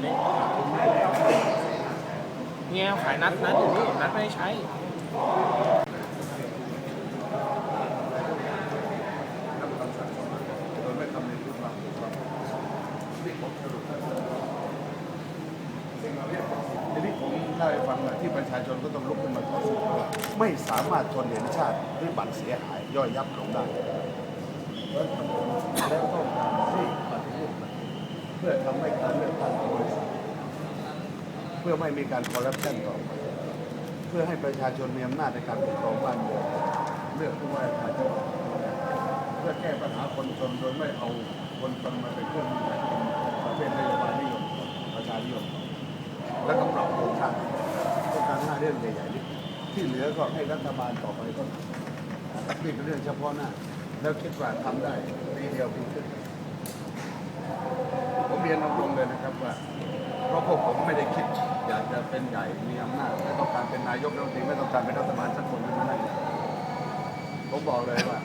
อยู่ในเนี่ยขายนัดนัดอยู่นี่นัดไม่ได้ใช่ที่ผมสรุปสั้นๆสิ่งเหล่านี้ทีนี้ผมเล่าให้ฟังว่าที่ประชาชนก็ต้องลุกขึ้นมาต่อสู้ว่าไม่สามารถทนเห็นชาติหรือบัตรเสียหายย่อยยับลงได้แล้วต้องการที่ปฏิรูปเพื่อทำให้การเลือก เพื่อไม่มีการคอร์รัปชันต่อไปเพื่อให้ประชาชนมีอำนาจในการปกครองบ้านเมืองเลือกผู้ว่าการจังหวัดเพื่อแก้ปัญหาคนจนโดยไม่เอาคนจนมาเป็นเครื่องมือประเภทนโยบายนิยมประชานิยมแล้วก็ปรับโครงสร้างต้องการหน้าเรื่องใหญ่ๆนี้ที่เหลือก็ให้รัฐบาลต่อไปก็นี่เป็นเรื่องเฉพาะหน้า แล้วคิดว่าทำได้ปีเดียวปีครึ่งผมเรียนตรงๆเลยนะครับว่าเพราะพวกผมไม่ได้คิด อยากจะเป็นใหญ่มีอำนาจไม่ต้องการเป็นนายกรัฐมนตรีไม่ต้องการเป็นรัฐบาลสักคนหนึ่งมานั่งผมบอกเลยว่า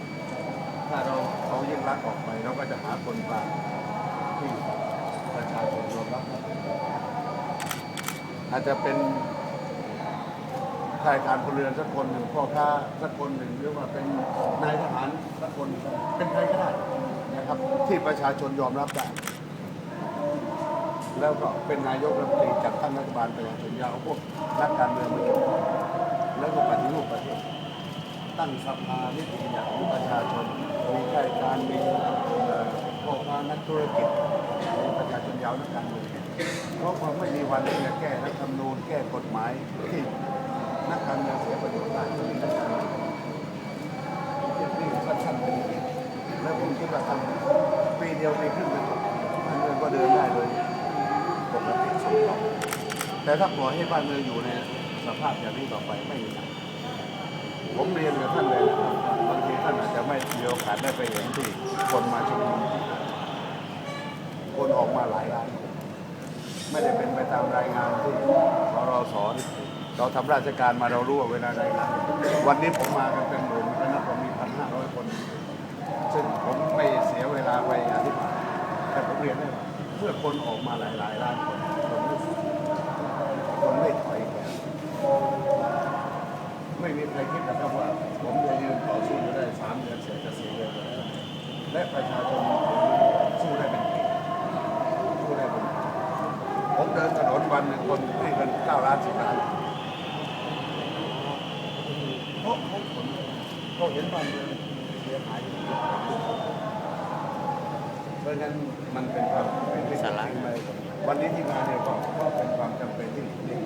ถ้าเราเอายิ่งรักออกไปเราก็จะหาคนกลางที่ประชาชนยอมรับอาจจะเป็นข้าราชการพลเรือนสักคนหนึ่งพ่อค้าสักคนหนึ่งหรือว่าเป็นนายทหารสักคนเป็นใครก็ได้นะครับ ที่ประชาชนยอมรับได้ แล้วก็เป็นนายกรัฐมนตรีจัดตั้งรัฐบาลประชาชนยาเอาพวกนักการเมืองมาเกี่ยวข้องแล้วก็ปฏิรูปประเทศตั้งสภานิติบัญญัติของประชาชนมีข้าราชการมีพ่อค้านักธุรกิจประชาชนยาวนักการเมืองเพราะว่าไม่มีวันที่จะแก้รัฐธรรมนูญแก้กฎหมายที่นักการเมืองเสียประโยชน์ได้จะมีนักการเมืองนี่สั้นๆเป็นอย่างนี้แล้วผมคิดว่าทำปีเดียวปีครึ่งนะครับบ้านเมืองก็เดินได้โดย แต่ถ้าปล่อยให้บ้านเมืองอยู่ในสภาพอย่างนี้ต่อไปไม่มีทางผมเรียนกับท่านเลยนะครับบางทีท่านอาจจะไม่มีโอกาสได้ไปเห็นที่คนมาชุมนุมคนออกมาหลายล้านคนไม่ได้เป็นไปตามรายงานที่สรสอนเราทำราชการมาเรารู้ว่าเวลารายงานวันนี้ผมมากันเป็นหมื่นก็นับว่ามีพันห้าร้อยคน ซึ่งผมไม่เสียเวลาไปอธิบายแต่ผมเรียนได้ว่าเมื่อคนออกมาหลายหลายๆล้านคน คนไม่ถอยแกไม่มีใครคิดนะครับว่า ผมจะยืนต่อสู้อยู่ได้สามเดือนเสร็จจะสี่เดือนแล้วและประชาชนสู้ได้เป็นปีสู้ได้เป็นผมเดินถนนวันหนึ่งคนให้เงินเก้าล้านสิบล้านเพราะเขาผลเขาเห็นบ้านเมืองเสียหายเพราะฉะนั้นมันเป็นความเป็นสาระจริงไหม วันนี้ที่มาเนี่ยก็ก็เป็นความจำเป็นที่ที่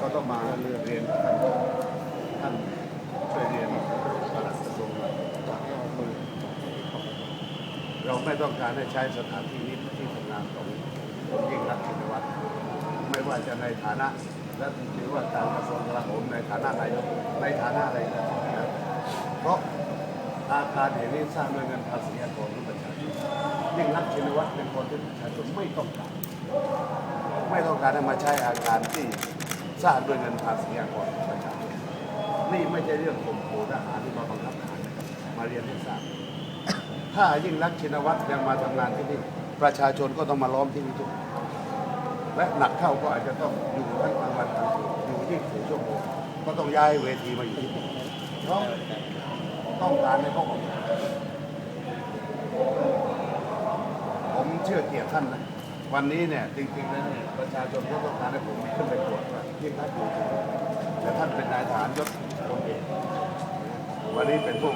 ก็ต้องมาเรียนท่านท่านช่วยเรียนปลัดกระทรวงเราไม่ต้องการให้ใช้สถานที่นี้ที่ทำงานของผมยิ่งรักชินวัตรไม่ว่าจะในฐานะและถือว่าการกระทรวงกลาโหมในฐานะนายกในฐานะอะไรก็ตามนะเพราะ อาคารแห่งนี้สร้างด้วยเงินภาษีอากรของประชาชนยิ่งรักชินวัตรเป็นคนที่ประชาชนไม่ต้องการ ไม่ต้องการให้มาใช้อาคารที่สร้างด้วยเงินภาษีของประชาชนนี่ไม่ใช่เรื่องข่มขู่ทหารที่มาบังคับทหารมาเรียนให้ทราบถ้ายิ่งรักชินวัตรยังมาทำงานที่นี่ประชาชนก็ต้องมาล้อมที่นี่ทุกวันและหนักเข้าก็อาจจะต้องอยู่ทั้งกลางวันกลางคืนอยู่24ชั่วโมงก็ต้องย้ายเวทีมาอยู่ที่นี่เพราะ ต้องการให้เขออกมผมเชื่อเกียรติท่านนะวันนี้เนี่ยจริงๆแล้วเนี่ยประชาชนก็ต้องการให้ผมขึ้นไปตรวจว่ายิ่งรักอยู่แต่ท่านเป็นนายทหารยศพลเอกวันนี้เป็นผู้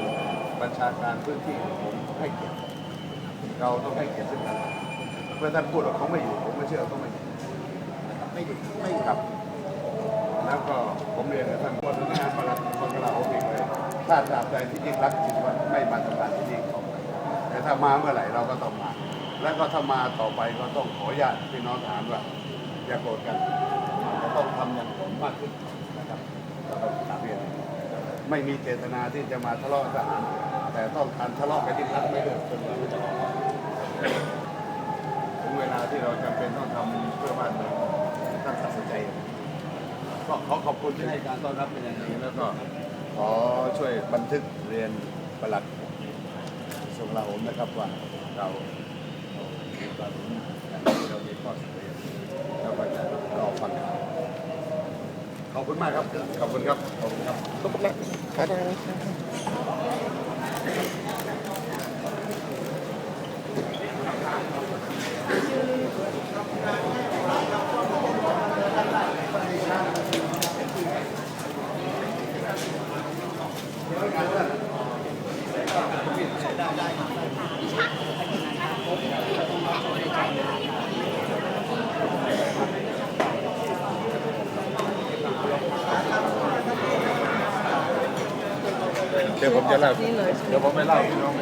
บัญชาการพื้นที่ผมให้เกียรติเราต้องให้เกียรติซึ่งกันเมื่อท่านพูดว่าเขาไม่อยู่ผมไม่เชื่อเขาไม่อยู่ไม่อยู่ไม่อยู่ครับ แล้วก็ผมเรียนกับท่านว่าพนักงานประหลัดคนกลาโหมอีกเลย ถ้าตราบใดที่ยิ่งรักจิตวัฒน์ไม่มาทำงานที่นี่ต่อไปแต่ถ้ามาเมื่อไหร่เราก็ต้องมา แล้วก็ถ้ามาต่อไปก็ต้องขออนุญาตพี่น้องทหารว่าอย่าโกรธกันจะต้องทำอย่างผมมากขึ้นนะครับแล้วก็กราบเรียนไม่มีเจตนาที่จะมาทะเลาะทหาร แต่ต้องการทะเลาะกันที่รักไม่เลิกจนกว่าจะออกถึงเวลาที่เราจำเป็นต้องทำเพื่อบ้านเมืองท่านตัดสินใจก็ขอขอบคุณที่ให้การต้อนรับเป็นอย่างดีแล้วก็ ขอช่วยบันทึกเรียนประหลัดกระทรวงกลาโหมนะครับว่าเราเราเรามีข้อเสนอแล้วก็จะรอฟังข่าวขอบคุณมากครับ ขอบคุณครับ ขอบคุณครับก็ปกติขายได้ไหม เดี๋ยวผมจะเล่าเดี๋ยวผมไปเล่าพี่น้อง